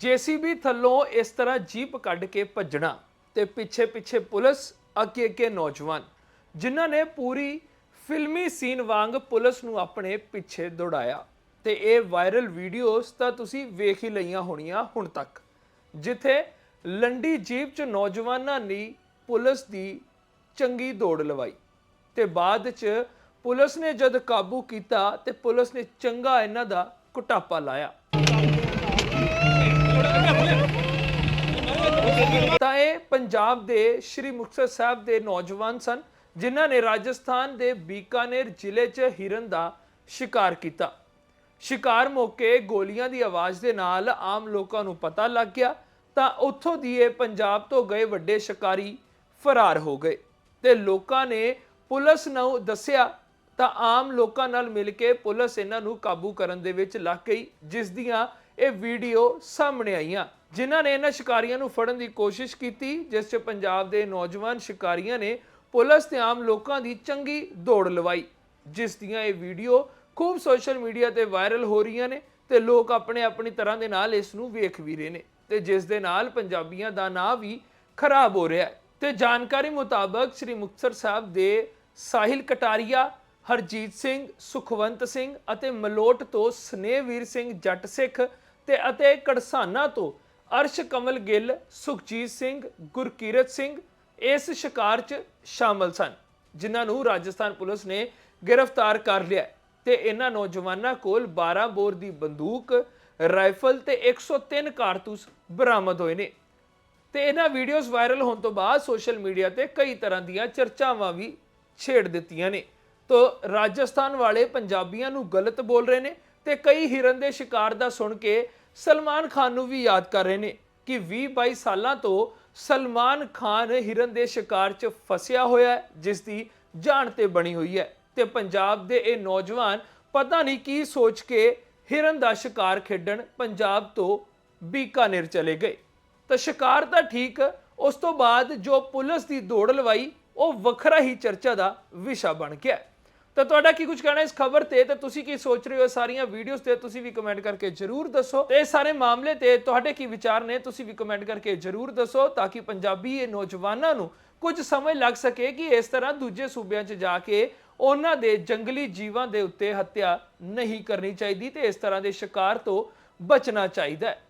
JCB ਥੱਲੋਂ ਇਸ ਤਰ੍ਹਾਂ ਜੀਪ ਕੱਢ ਕੇ ਭੱਜਣਾ ਤੇ ਪਿੱਛੇ ਪਿੱਛੇ ਪੁਲਿਸ, ਅੱਗੇ ਅੱਗੇ ਨੌਜਵਾਨ, ਜਿਨ੍ਹਾਂ ਨੇ ਪੂਰੀ ਫਿਲਮੀ ਸੀਨ ਵਾਂਗ ਪੁਲਿਸ ਨੂੰ ਆਪਣੇ ਪਿੱਛੇ ਦੌੜਾਇਆ ਤੇ ਇਹ ਵਾਇਰਲ ਵੀਡੀਓਜ਼ ਤਾਂ ਤੁਸੀਂ ਵੇਖ ਹੀ ਲਈਆਂ ਹੋਣੀਆਂ ਹੁਣ ਤੱਕ, ਜਿੱਥੇ ਲੰਡੀ ਜੀਪ 'ਚ ਨੌਜਵਾਨਾਂ ਨੇ ਪੁਲਿਸ ਦੀ ਚੰਗੀ ਦੌੜ ਲਵਾਈ ਤੇ ਬਾਅਦ 'ਚ ਪੁਲਿਸ ਨੇ ਜਦ ਕਾਬੂ ਕੀਤਾ ਤੇ ਪੁਲਿਸ ਨੇ ਚੰਗਾ ਇਹਨਾਂ ਦਾ ਕੁਟਾਪਾ ਲਾਇਆ। ਤਾਂ ਇਹ ਪੰਜਾਬ ਦੇ ਸ਼੍ਰੀ ਮੁਕਤਸਰ ਸਾਹਿਬ ਦੇ ਨੌਜਵਾਨ ਸਨ, ਜਿਨ੍ਹਾਂ ਨੇ ਰਾਜਸਥਾਨ ਦੇ ਬੀਕਾਨੇਰ ਜ਼ਿਲ੍ਹੇ 'ਚ ਹਿਰਨ ਦਾ ਸ਼ਿਕਾਰ ਕੀਤਾ। ਸ਼ਿਕਾਰ ਮੌਕੇ ਗੋਲੀਆਂ ਦੀ ਆਵਾਜ਼ ਦੇ ਨਾਲ ਆਮ ਲੋਕਾਂ ਨੂੰ ਪਤਾ ਲੱਗ ਗਿਆ, ਤਾਂ ਉੱਥੋਂ ਦੀ ਇਹ ਪੰਜਾਬ ਤੋਂ ਗਏ ਵੱਡੇ ਸ਼ਿਕਾਰੀ ਫਰਾਰ ਹੋ ਗਏ ਤੇ ਲੋਕਾਂ ਨੇ ਪੁਲਿਸ ਨੂੰ ਦੱਸਿਆ, ਤਾਂ ਆਮ ਲੋਕਾਂ ਨਾਲ ਮਿਲ ਕੇ ਪੁਲਿਸ ਇਹਨਾਂ ਨੂੰ ਕਾਬੂ ਕਰਨ ਦੇ ਵਿੱਚ ਲੱਗ ਗਈ, ਜਿਸ ਦੀਆਂ ਇਹ ਵੀਡੀਓ ਸਾਹਮਣੇ ਆਈਆਂ, ਜਿਨ੍ਹਾਂ ਨੇ ਇਹਨਾਂ ਸ਼ਿਕਾਰੀਆਂ ਨੂੰ ਫੜਨ ਦੀ ਕੋਸ਼ਿਸ਼ ਕੀਤੀ, ਜਿਸ 'ਚ ਪੰਜਾਬ ਦੇ ਨੌਜਵਾਨ ਸ਼ਿਕਾਰੀਆਂ ਨੇ ਪੁਲਿਸ ਤੇ ਆਮ ਲੋਕਾਂ ਦੀ ਚੰਗੀ ਦੌੜ ਲਵਾਈ, ਜਿਸ ਦੀਆਂ ਇਹ ਵੀਡੀਓ ਖੂਬ ਸੋਸ਼ਲ ਮੀਡੀਆ ਤੇ ਵਾਇਰਲ ਹੋ ਰਹੀਆਂ ਨੇ ਤੇ ਲੋਕ ਆਪਣੇ ਆਪਣੀ ਤਰ੍ਹਾਂ ਦੇ ਨਾਲ ਇਸ ਨੂੰ ਵੇਖ ਵੀ ਰਹੇ ਨੇ ਤੇ ਜਿਸ ਦੇ ਨਾਲ ਪੰਜਾਬੀਆਂ ਦਾ ਨਾਂ ਵੀ ਖਰਾਬ ਹੋ ਰਿਹਾ ਹੈ। ਤੇ ਜਾਣਕਾਰੀ ਮੁਤਾਬਕ ਸ੍ਰੀ ਮੁਕਤਸਰ ਸਾਹਿਬ ਦੇ ਸਾਹਿਲ ਕਟਾਰੀਆ, ਹਰਜੀਤ ਸਿੰਘ, ਸੁਖਵੰਤ ਸਿੰਘ ਅਤੇ ਮਲੋਟ ਤੋਂ ਸਨੇਹਵੀਰ ਸਿੰਘ ਜੱਟ ਸਿੱਖ ਤੇ ਅਤੇ ਕੜਸਾਨਾ ਤੋਂ ਅਰਸ਼ ਕਮਲ ਗਿੱਲ, ਸੁਖਜੀਤ ਸਿੰਘ, ਗੁਰਕੀਰਤ ਸਿੰਘ ਇਸ ਸ਼ਿਕਾਰ 'ਚ ਸ਼ਾਮਲ ਸਨ, ਜਿਨ੍ਹਾਂ ਨੂੰ ਰਾਜਸਥਾਨ ਪੁਲਿਸ ਨੇ ਗ੍ਰਿਫਤਾਰ ਕਰ ਲਿਆ ਹੈ। ਤੇ ਇਹਨਾਂ ਨੌਜਵਾਨਾਂ ਕੋਲ 12 ਬੋਰ ਦੀ ਬੰਦੂਕ, ਰਾਈਫਲ ਤੇ 103 ਕਾਰਤੂਸ ਬਰਾਮਦ ਹੋਏ ਨੇ। ਤੇ ਇਹਨਾਂ ਵੀਡੀਓਜ਼ ਵਾਇਰਲ ਹੋਣ ਤੋਂ ਬਾਅਦ ਸੋਸ਼ਲ ਮੀਡੀਆ ਤੇ ਕਈ ਤਰ੍ਹਾਂ ਦੀਆਂ ਚਰਚਾਵਾਂ ਵੀ ਛੇੜ ਦਿੱਤੀਆਂ ਨੇ। ਤੋ ਰਾਜਸਥਾਨ ਵਾਲੇ ਪੰਜਾਬੀਆਂ ਨੂੰ ਗਲਤ ਬੋਲ ਰਹੇ ਨੇ ਤੇ ਕਈ ਹਿਰਨ ਦੇ ਸ਼ਿਕਾਰ ਦਾ ਸੁਣ ਕੇ ਸਲਮਾਨ ਖਾਨ ਨੂੰ ਵੀ ਯਾਦ ਕਰ ਰਹੇ ਨੇ ਕਿ 20 22 ਸਾਲਾਂ ਤੋਂ ਸਲਮਾਨ ਖਾਨ ਹਿਰਨ ਦੇ ਸ਼ਿਕਾਰ 'ਚ ਫਸਿਆ ਹੋਇਆ ਹੈ, ਜਿਸ ਦੀ ਜਾਨ ਤੇ ਬਣੀ ਹੋਈ ਹੈ। ਤੇ ਪੰਜਾਬ ਦੇ ਇਹ ਨੌਜਵਾਨ ਪਤਾ ਨਹੀਂ ਕੀ ਸੋਚ ਕੇ ਹਿਰਨ ਦਾ ਸ਼ਿਕਾਰ ਖੇਡਣ ਪੰਜਾਬ ਤੋਂ ਬੀਕਾਨੇਰ ਚਲੇ ਗਏ। ਤਾਂ ਸ਼ਿਕਾਰ ਤਾਂ ਠੀਕ, ਉਸ ਤੋਂ ਬਾਅਦ ਜੋ ਪੁਲਿਸ ਦੀ ਦੌੜ ਲਵਾਈ, ਉਹ ਵੱਖਰਾ ਹੀ ਚਰਚਾ ਦਾ ਵਿਸ਼ਾ ਬਣ ਗਿਆ। ਤਾਂ ਤੁਹਾਡਾ ਕੀ ਕੁਝ ਕਹਿਣਾ ਇਸ ਖਬਰ ਤੇ? ਤੇ ਤੁਸੀਂ ਕੀ ਸੋਚ ਰਹੇ ਹੋ ਇਹ ਸਾਰੀਆਂ ਵੀਡੀਓਜ਼ ਤੇ? ਤੁਸੀਂ ਵੀ ਕਮੈਂਟ ਕਰਕੇ ਜਰੂਰ ਦੱਸੋ। ਤੇ ਇਹ ਸਾਰੇ ਮਾਮਲੇ ਤੇ ਤੁਹਾਡੇ ਕੀ ਵਿਚਾਰ ਨੇ? ਤੁਸੀਂ ਵੀ ਕਮੈਂਟ ਕਰਕੇ ਜਰੂਰ ਦੱਸੋ ਤਾਂ ਕਿ ਪੰਜਾਬੀ ਇਹ ਨੌਜਵਾਨਾਂ ਨੂੰ ਕੁਝ ਸਮਝ ਲੱਗ ਸਕੇ ਕਿ ਇਸ ਤਰ੍ਹਾਂ ਦੂਜੇ ਸੂਬਿਆਂ 'ਚ ਜਾ ਕੇ ਉਹਨਾਂ ਦੇ ਜੰਗਲੀ ਜੀਵਾਂ ਦੇ ਉੱਤੇ ਹੱਤਿਆ ਨਹੀਂ ਕਰਨੀ ਚਾਹੀਦੀ ਤੇ ਇਸ ਤਰ੍ਹਾਂ ਦੇ ਸ਼ਿਕਾਰ ਤੋਂ ਬਚਣਾ ਚਾਹੀਦਾ ਹੈ।